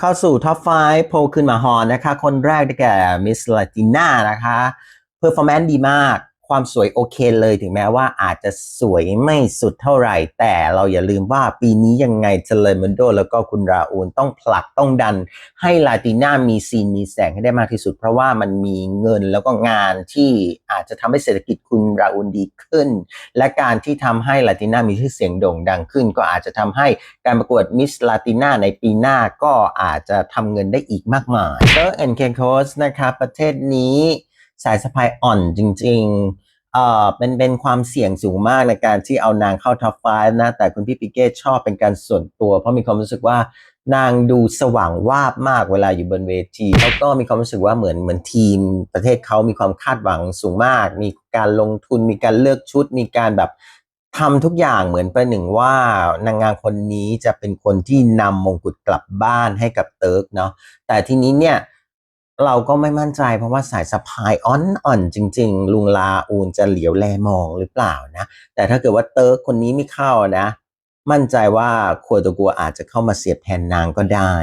เข้าสู่ท็อป5โพลขึ้นมาฮอนนะคะ คนแรกได้แก่มิสลาติน่านะคะเพอร์ฟอร์แมนซ์ดีมาก ความสวยโอเคเลยถึงแม้ว่าอาจจะสวยไม่สุดเท่าไหร่ แต่เราอย่าลืมว่าปีนี้ยังไงเจเลมอนโด แล้วก็คุณราอูนต้องผลักต้องดัน ให้ลาติน่ามีซีนมีแสงให้ได้มากที่สุด เพราะว่ามันมีเงินแล้วก็งานที่อาจจะทำให้เศรษฐกิจคุณราอูนดีขึ้น และการที่ทำให้ลาติน่ามีชื่อเสียงโด่งดังขึ้น ก็อาจจะทำให้การประกวดมิสลาติน่าในปีหน้าก็อาจจะทำเงินได้อีกมากมายเตอร์แอนเคโคสนะครับประเทศนี้ สายสะพายอ่อนจริงๆเอ่อเป็นเป็นความเสี่ยงสูงมากในการที่เอานางเข้าท็อป5นะ แต่คุณพี่ปิเก้ชอบเป็นการส่วนตัว เพราะมีความรู้สึกว่านางดูสว่างวาบมากเวลาอยู่บนเวทีแล้วก็มีความรู้สึกว่าเหมือนเหมือนทีม ประเทศเขามีความคาดหวังสูงมาก มีการลงทุนมีการเลือกชุด มีการแบบทำทุกอย่างเหมือนประหนึ่งว่านางงามคนนี้จะเป็นคนที่นำมงกุฎกลับบ้านให้กับเติร์กเนาะแต่ทีนี้เนี่ย เราก็ไม่มั่นใจเพราะว่าสายสะพายอ่อนๆจริง ๆ ลุงลาอูนจะเหลียวแลมองหรือเปล่านะ แต่ถ้าเกิดว่าเติร์กคนนี้ไม่เข้านะ มั่นใจว่าครัวตัวกัวอาจจะเข้ามาเสียบแทนนางก็ได้